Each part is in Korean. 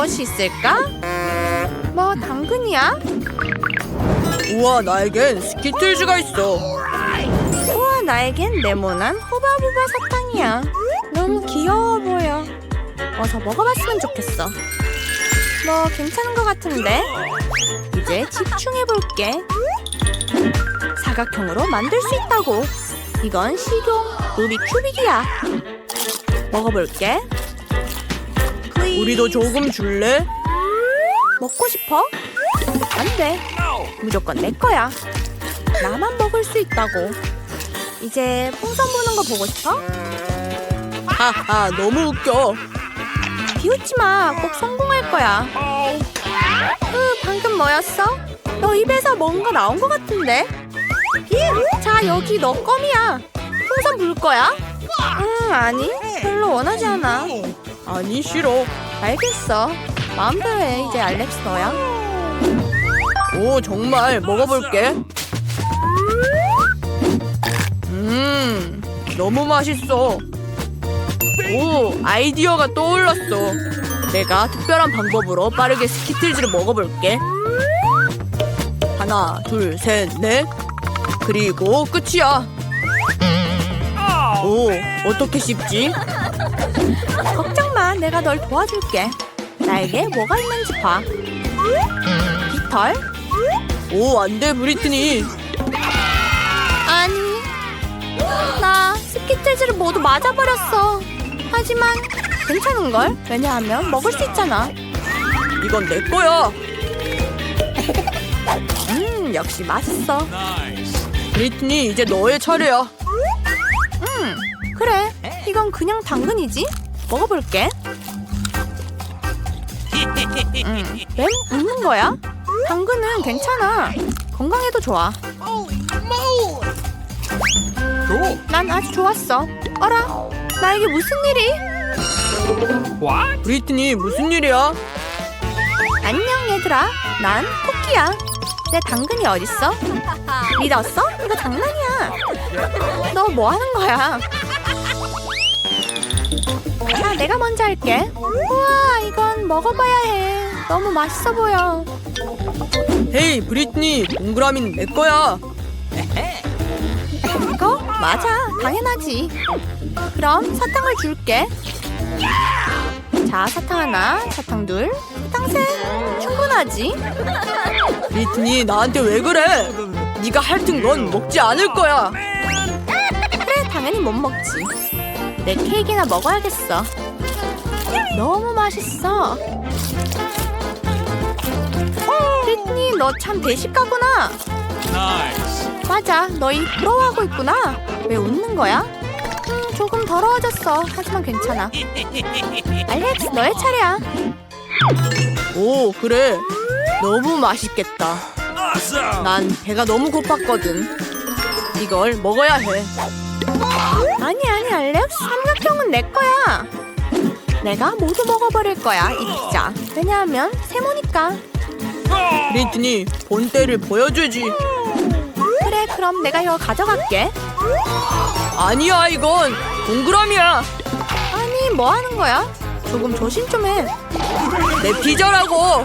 무엇이 있을까? 뭐 당근이야? 우와 나에겐 스키틀즈가 있어 우와 나에겐 네모난 호바부바 사탕이야. 너무 귀여워 보여. 어서 먹어봤으면 좋겠어. 뭐 괜찮은 것 같은데? 이제 집중해볼게. 사각형으로 만들 수 있다고. 이건 식용 루비 큐빅이야. 먹어볼게. 우리도 조금 줄래? 먹고 싶어? 안 돼. 무조건 내 거야. 나만 먹을 수 있다고. 이제 풍선 부는 거 보고 싶어? 하하 너무 웃겨 비웃지 마. 꼭 성공할 거야. 으, 방금 뭐였어? 너 입에서 뭔가 나온 것 같은데? 히, 자, 여기 너 껌이야. 풍선 불 거야? 응, 아니. 별로 원하지 않아. 아니 싫어 알겠어. 마음대로 해. 이제 알렉스 너야. 오 정말 먹어볼게 음 너무 맛있어 오 아이디어가 떠올랐어 내가 특별한 방법으로 빠르게 스키틀즈를 먹어볼게 하나 둘 셋 넷 그리고 끝이야 오 어떻게 씹지? 내가 널 도와줄게. 나에게 뭐가 있는지 봐. 깃털? 오 안 돼 브리트니 아니. 나 스키틀즈를 모두 맞아버렸어. 하지만 괜찮은걸? 왜냐하면 먹을 수 있잖아. 이건 내 거야 음, 역시 맛있어. 브리트니 이제 너의 차례야 음, 그래. 이건 그냥 당근이지? 먹어볼게. 음, 왜 웃는 거야? 당근은 괜찮아. 건강에도 좋아. 난 아주 좋았어. 어라? 나에게 무슨 일이? 브리트니 무슨 일이야? 안녕 얘들아. 난 토끼야. 내 당근이 어딨어? 믿었어? 이거 장난이야. 너 뭐 하는 거야? 자, 내가 먼저 할게. 우와, 이건 먹어봐야 해. 너무 맛있어 보여. 헤이 브리트니 동그라미는 내 거야 이거? 맞아. 당연하지. 그럼 사탕을 줄게. 자, 사탕 하나, 사탕 둘, 사탕 셋. 충분하지? 브리트니 나한테 왜 그래? 네가 핥은 건 먹지 않을 거야 그래, 당연히 못 먹지. 내 케이크나 먹어야겠어. 너무 맛있어. 브리트니, 너 참 대식가구나. 맞아, 너희 부러워하고 있구나. 왜 웃는 거야? 음, 조금 더러워졌어. 하지만 괜찮아. 알렉스, 너의 차례야. 오 그래 너무 맛있겠다 난 배가 너무 고팠거든 이걸 먹어야 해 아니 아니 알렉스 삼각형은 내 거야 내가 모두 먹어버릴 거야 이 피자 왜냐하면 세모니까 브리트니 본때를 보여주지. 그래 그럼 내가 이거 가져갈게. 아니야 이건. 동그라미야. 아니 뭐 하는 거야? 조금 조심 좀 해. 내 피자라고.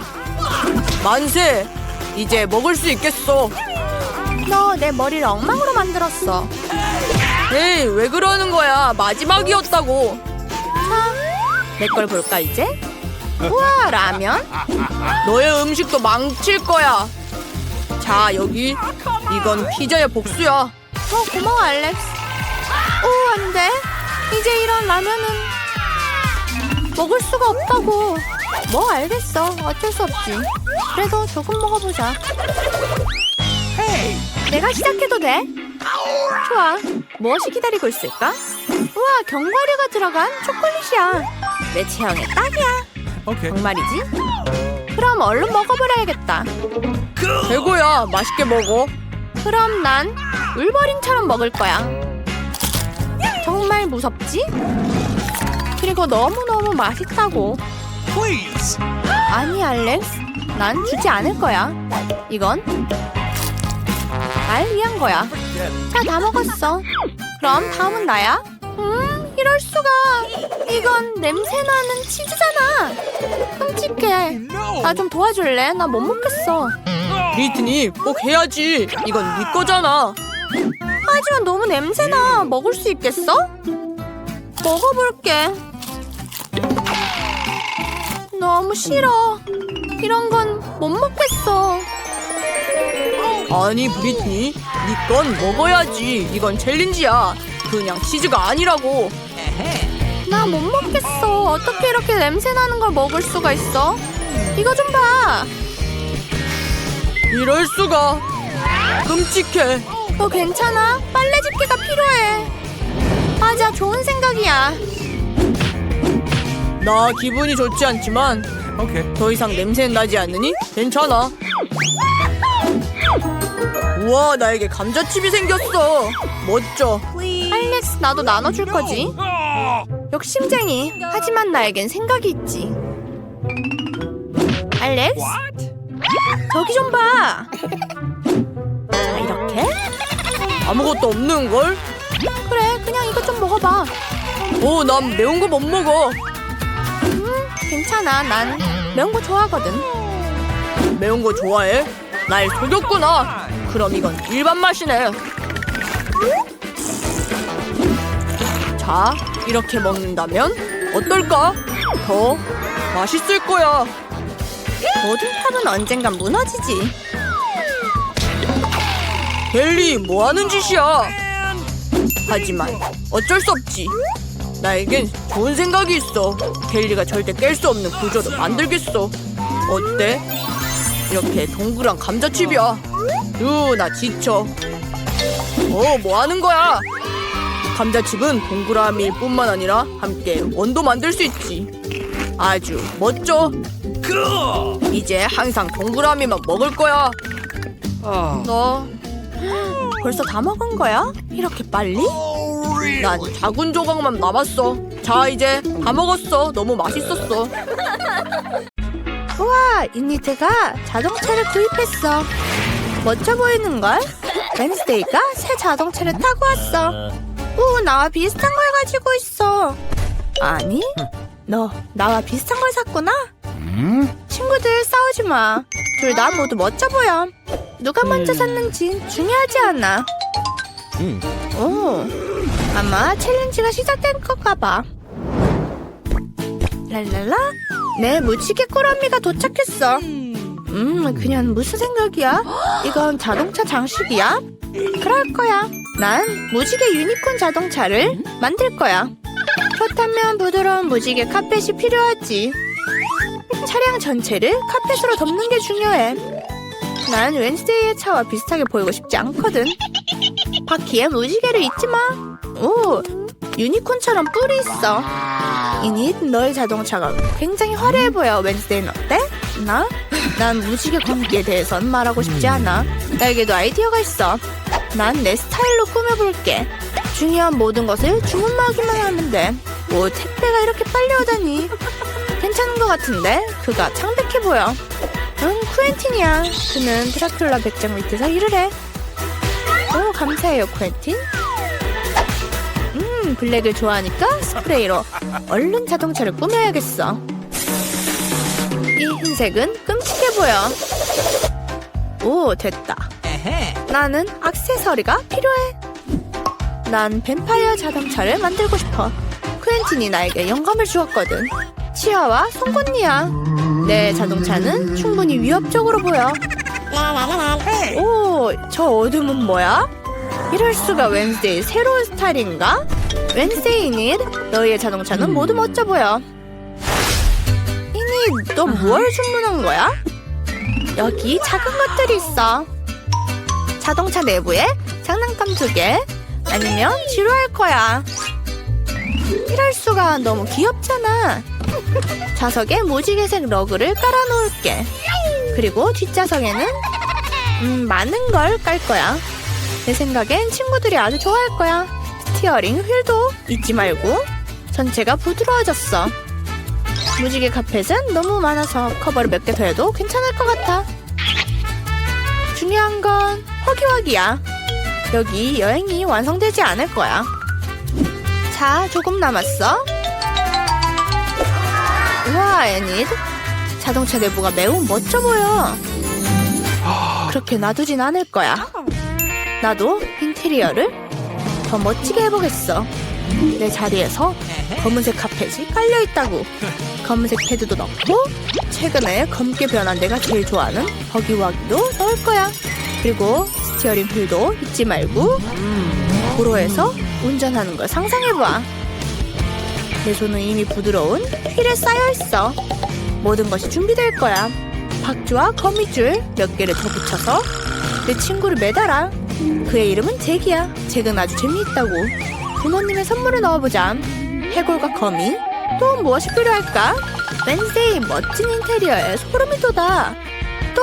만세. 이제 먹을 수 있겠어. 너 내 머리를 엉망으로 만들었어. 에이 왜 그러는 거야? 마지막이었다고. 내걸 볼까 이제 우와 라면? 너의 음식도 망칠 거야. 자 여기. 이건 피자의 복수야. 어 고마워 알렉스. 오 안돼. 이제 이런 라면은 먹을 수가 없다고. 뭐 알겠어. 어쩔 수 없지. 그래도 조금 먹어보자. 내가 시작해도 돼? 좋아. 무엇이 기다리고 있을까? 우와 견과류가 들어간 초콜릿이야. 내 체형에 딱이야 정말이지? 그럼 얼른 먹어버려야겠다 최고야 맛있게 먹어 그럼 난 울버린처럼 먹을 거야. 정말 무섭지? 그리고 너무너무 맛있다고. 아니, 알렉스. 난 주지 않을 거야. 이건 날 위한 거야. 자, 다 먹었어. 그럼 다음은 나야? 음, 이럴 수가. 이건 냄새 나는 치즈잖아. 끔찍해. 해. 나좀 도와줄래? 나 못 먹겠어. 브리트니 꼭 해야지. 이건 네 거잖아. 하지만 너무 냄새나. 먹을 수 있겠어? 먹어볼게. 너무 싫어. 이런 건 못 먹겠어. 아니 브리트니 네 건 먹어야지. 이건 챌린지야. 그냥 치즈가 아니라고. 나 못 먹겠어. 어떻게 이렇게 냄새 나는 걸 먹을 수가 있어? 이거 좀 봐. 이럴 수가. 끔찍해. 너 괜찮아? 빨래 집게가 필요해. 맞아, 좋은 생각이야. 나 기분이 좋지 않지만 더 이상 냄새는 나지 않으니 괜찮아. 우와 나에게 감자칩이 생겼어. 멋져. 알렉스, 나도 나눠줄 거지? 욕심쟁이. 하지만 나에겐 생각이 있지. 알렉스? 저기 좀 봐. 자, 이렇게? 아무것도 없는 걸? 그래, 그냥 이것 좀 먹어봐. 오, 난 매운 거 못 먹어. 음, 괜찮아. 난 매운 거 좋아하거든. 매운 거 좋아해? 날 속였구나. 그럼 이건 일반 맛이네. 자, 이렇게 먹는다면 어떨까? 더 맛있을 거야. 모든 탑은 언젠간 무너지지. 벨리, 뭐 하는 짓이야? 하지만 어쩔 수 없지. 나에겐 좋은 생각이 있어. 켈리가 절대 깰 수 없는 구조를 만들겠어. 어때? 이렇게 동그란 감자칩이야. 으, 나 지쳐. 어, 뭐 하는 거야? 감자칩은 동그라미일 뿐만 아니라 함께 원도 만들 수 있지. 아주 멋져. 이제 항상 동그라미만 먹을 거야. 너 벌써 다 먹은 거야? 이렇게 빨리? 난 작은 조각만 남았어. 자, 이제 다 먹었어. 너무 맛있었어. 우와, 이니트가 자동차를 구입했어. 멋져 보이는걸? 웬스데이가 새 자동차를 타고 왔어. 오, 나와 비슷한 걸 가지고 있어. 아니, 너 나와 비슷한 걸 샀구나? 친구들 싸우지 마. 둘 다 모두 멋져 보여. 누가 먼저 샀는지 중요하지 않아. 오, 아마 챌린지가 시작된 건가 봐. 랄랄라, 내 무지개 꼬라미가 도착했어. 음, 그냥 무슨 생각이야? 이건 자동차 장식이야? 그럴 거야. 난 무지개 유니콘 자동차를 만들 거야. 그렇다면 부드러운 무지개 카펫이 필요하지. 차량 전체를 카펫으로 덮는 게 중요해. 난 웬스데이의 차와 비슷하게 보이고 싶지 않거든. 바퀴에 무지개를 잊지 마. 오, 유니콘처럼 뿔이 있어. 이닛 너의 자동차가 굉장히 화려해 보여. 웬스데이는 어때? 나? 난 무지개 광기에 대해선 말하고 싶지 않아. 나에게도 아이디어가 있어. 난 내 스타일로 꾸며볼게. 중요한 모든 것을 주문하기만 돼. 뭐 택배가 이렇게 빨리 오다니. 괜찮은 것 같은데? 그가 창백해 보여. 응, 쿠엔틴이야. 그는 드라큘라 백장 밑에서 일을 해. 오, 감사해요, 쿠엔틴. 음, 블랙을 좋아하니까 스프레이로 얼른 자동차를 꾸며야겠어. 이 흰색은 끔찍해 보여. 오, 됐다. 나는 액세서리가 필요해. 난 뱀파이어 자동차를 만들고 싶어. 쿠엔틴이 나에게 영감을 주었거든. 치아와 송곳니야. 내 자동차는 충분히 위협적으로 보여. 오, 저 어둠은 뭐야? 이럴 수가 웬스데이 새로운 스타일인가? 웬스데이 이닛, 너희의 자동차는 모두 멋져 보여. 이닛, 너뭘 주문한 거야? 여기 작은 것들이 있어. 자동차 내부에 장난감 두 개, 아니면 지루할 거야. 이럴 수가 너무 귀엽잖아. 좌석에 무지개색 러그를 깔아놓을게. 그리고 뒷좌석에는 음, 많은 걸 깔 거야. 내 생각엔 친구들이 아주 좋아할 거야. 스티어링 휠도 잊지 말고 전체가 부드러워졌어. 무지개 카펫은 너무 많아서 커버를 몇 개 더 해도 괜찮을 것 같아. 중요한 건 허기허기야. 여기 여행이 완성되지 않을 거야. 자, 조금 남았어. 우와, 애닛. 자동차 내부가 매우 멋져 보여. 그렇게 놔두진 않을 거야. 나도 인테리어를 더 멋지게 해보겠어. 내 자리에서 검은색 카펫이 깔려 있다고. 검은색 패드도 넣고 최근에 검게 변한 내가 제일 좋아하는 버기와기도 넣을 거야. 그리고 스티어링 휠도 잊지 말고 도로에서 운전하는 걸 상상해봐. 내 손은 이미 부드러운 휠에 쌓여 있어. 모든 것이 준비될 거야. 박주와 거미줄 몇 개를 더 붙여서 내 친구를 매달아. 그의 이름은 잭이야. 잭은 아주 재미있다고. 부모님의 선물을 넣어보자. 해골과 거미. 또 무엇이 필요할까? 웬세이 멋진 인테리어에 소름이 돋아. 또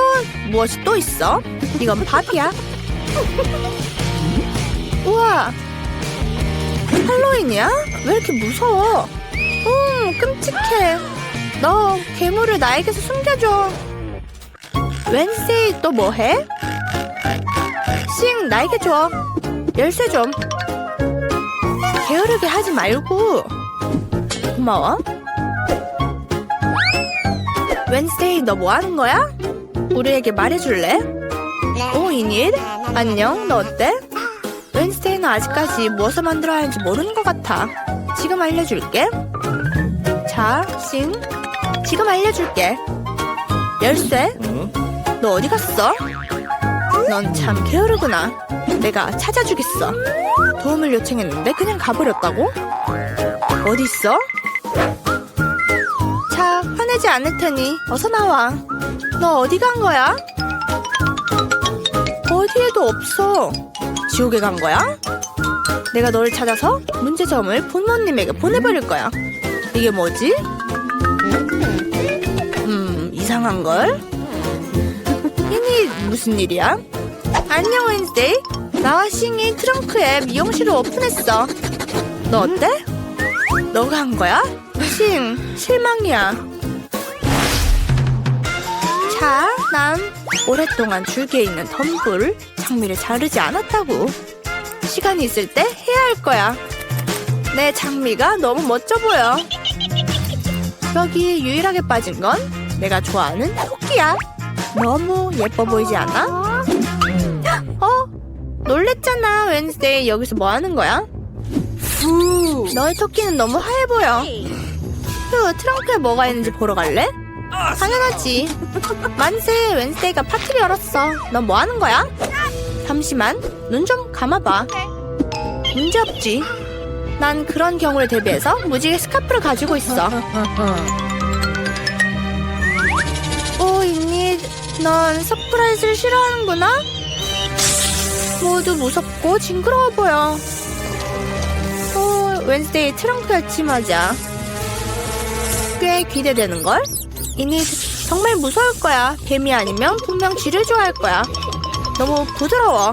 무엇이 또 있어? 이건 밥이야. 우와. 할로윈이야? 왜 이렇게 무서워? 음, 끔찍해. 너 괴물을 나에게서 숨겨줘. 웬세이 또 뭐해? 싱 나에게 줘. 열쇠 좀. 게으르게 하지 말고. 고마워. 웬스데이 너 뭐 하는 거야? 우리에게 말해줄래? 오 이닛 안녕 너 어때? 웬스데이는 아직까지 무엇을 만들어야 하는지 모르는 것 같아. 지금 알려줄게. 자, 싱. 지금 알려줄게. 열쇠. 너 어디 갔어? 넌 참 게으르구나. 내가 찾아주겠어. 도움을 요청했는데 그냥 가버렸다고? 어디 있어? 자, 화내지 않을 테니 어서 나와. 너 어디 간 거야? 어디에도 없어. 지옥에 간 거야? 내가 너를 찾아서 문제점을 부모님에게 보내버릴 거야. 이게 뭐지? 음, 이상한 걸? 이니 무슨 일이야? 안녕 웬스데이. 나와 싱이 트렁크에 미용실을 오픈했어. 너 어때? 너가 한 거야? 싱, 실망이야. 자, 난 오랫동안 줄기에 있는 덤불 장미를 자르지 않았다고. 시간이 있을 때 해야 할 거야. 내 장미가 너무 멋져 보여. 여기 유일하게 빠진 건 내가 좋아하는 토끼야. 너무 예뻐 보이지 않아? 어? 놀랬잖아, 웬스데이. 여기서 뭐 하는 거야? 너의 토끼는 너무 하얘 보여. 휴, 트렁크에 뭐가 있는지 보러 갈래? 당연하지. 만세, 웬스데이가 파티를 열었어. 넌 뭐 하는 거야? 잠시만, 눈 좀 감아봐. 문제 없지. 난 그런 경우를 대비해서 무지개 스카프를 가지고 있어. 오, 이니, 넌 서프라이즈를 싫어하는구나? 모두 무섭고 징그러워 보여. 어, 웬스데이 트렁크 열심하자. 꽤 기대되는걸? 이니 정말 무서울 거야. 뱀이 아니면 분명 쥐를 좋아할 거야. 너무 부드러워.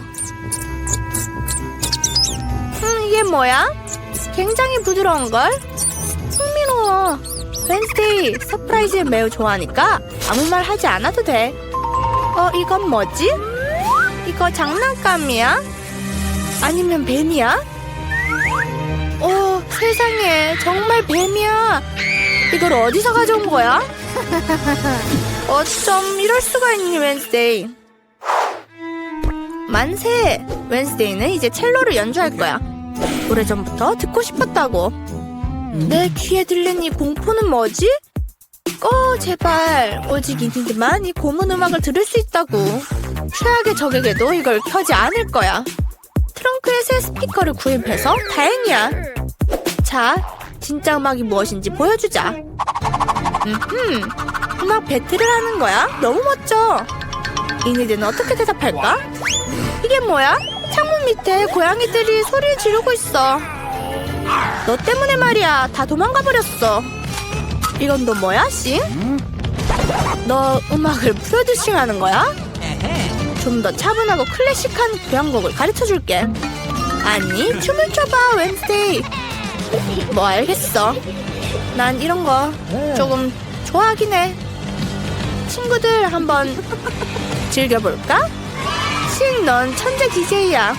음, 이게 뭐야? 굉장히 부드러운걸? 흥미로워. 웬스데이 서프라이즈를 매우 좋아하니까 아무 말 하지 않아도 돼. 어, 이건 뭐지? 이거 장난감이야? 아니면 뱀이야? 오, 세상에. 정말 뱀이야. 이걸 어디서 가져온 거야? 어쩜 이럴 수가 있니, 웬스데이. 만세! 웬스데이는 이제 첼로를 연주할 거야. 오래전부터 듣고 싶었다고. 내 귀에 들린 이 공포는 뭐지? 어, 제발. 오직 이니들만 이 고문 음악을 들을 수 있다고. 최악의 적에게도 이걸 켜지 않을 거야. 트렁크에 새 스피커를 구입해서 다행이야. 자, 진짜 음악이 무엇인지 보여주자. 음흠, 음악 배틀을 하는 거야? 너무 멋져. 이니들은 어떻게 대답할까? 이게 뭐야? 창문 밑에 고양이들이 소리를 지르고 있어. 너 때문에 말이야. 다 도망가 버렸어. 이건 너 뭐야, 씨? 너 음악을 프로듀싱 하는 거야? 좀 더 차분하고 클래식한 교향곡을 가르쳐 줄게. 아니, 춤을 춰봐, 웬스데이. 뭐 알겠어. 난 이런 거 조금 좋아하긴 해. 친구들 한번 즐겨볼까? 신, 넌 천재 DJ야.